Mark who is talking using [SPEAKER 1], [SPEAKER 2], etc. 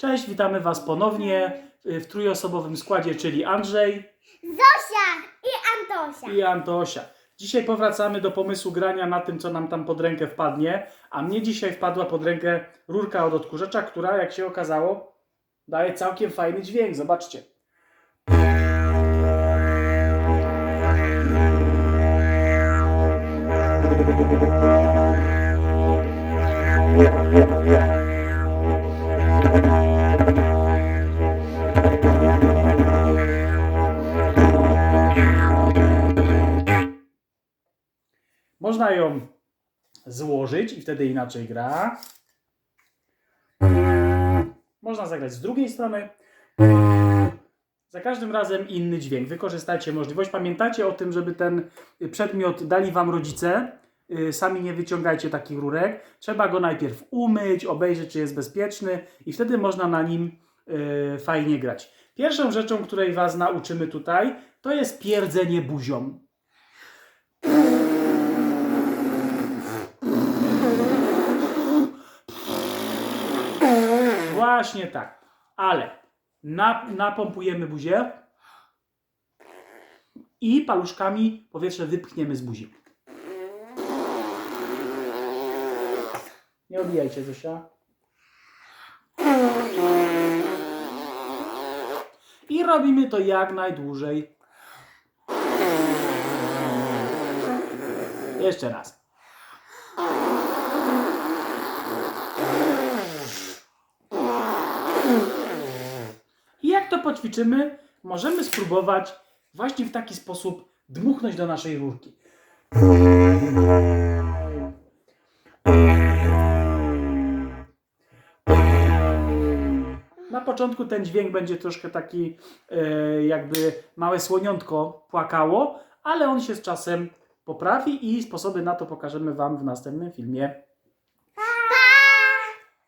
[SPEAKER 1] Cześć, witamy Was ponownie y, w trójosobowym składzie, czyli Andrzej
[SPEAKER 2] Zosia i Antosia.
[SPEAKER 1] i Antosia. Dzisiaj powracamy do pomysłu grania na tym, co nam tam pod rękę wpadnie, a mnie dzisiaj wpadła pod rękę rurka od odkurzacza, która, jak się okazało, daje całkiem fajny dźwięk. Zobaczcie. Można ją złożyć i wtedy inaczej gra. Można zagrać z drugiej strony. Za każdym razem inny dźwięk. Wykorzystajcie możliwość. Pamiętajcie o tym, żeby ten przedmiot dali Wam rodzice. Y, Sami nie wyciągajcie takich rurek. Trzeba go najpierw umyć, obejrzeć, czy jest bezpieczny i wtedy można na nim y, fajnie grać. Pierwszą rzeczą, której Was nauczymy tutaj, to jest pierdzenie buzią. Właśnie tak. Ale na, napompujemy buzię i paluszkami powietrze wypchniemy z buzi. Nie odbijajcie, Zosia. I robimy to jak najdłużej. Jeszcze raz. I jak to poćwiczymy, możemy spróbować właśnie w taki sposób dmuchnąć do naszej rurki. Na początku ten dźwięk będzie troszkę taki, e, jakby małe słoniątko płakało, ale on się z czasem poprawi i sposoby na to pokażemy Wam w następnym filmie.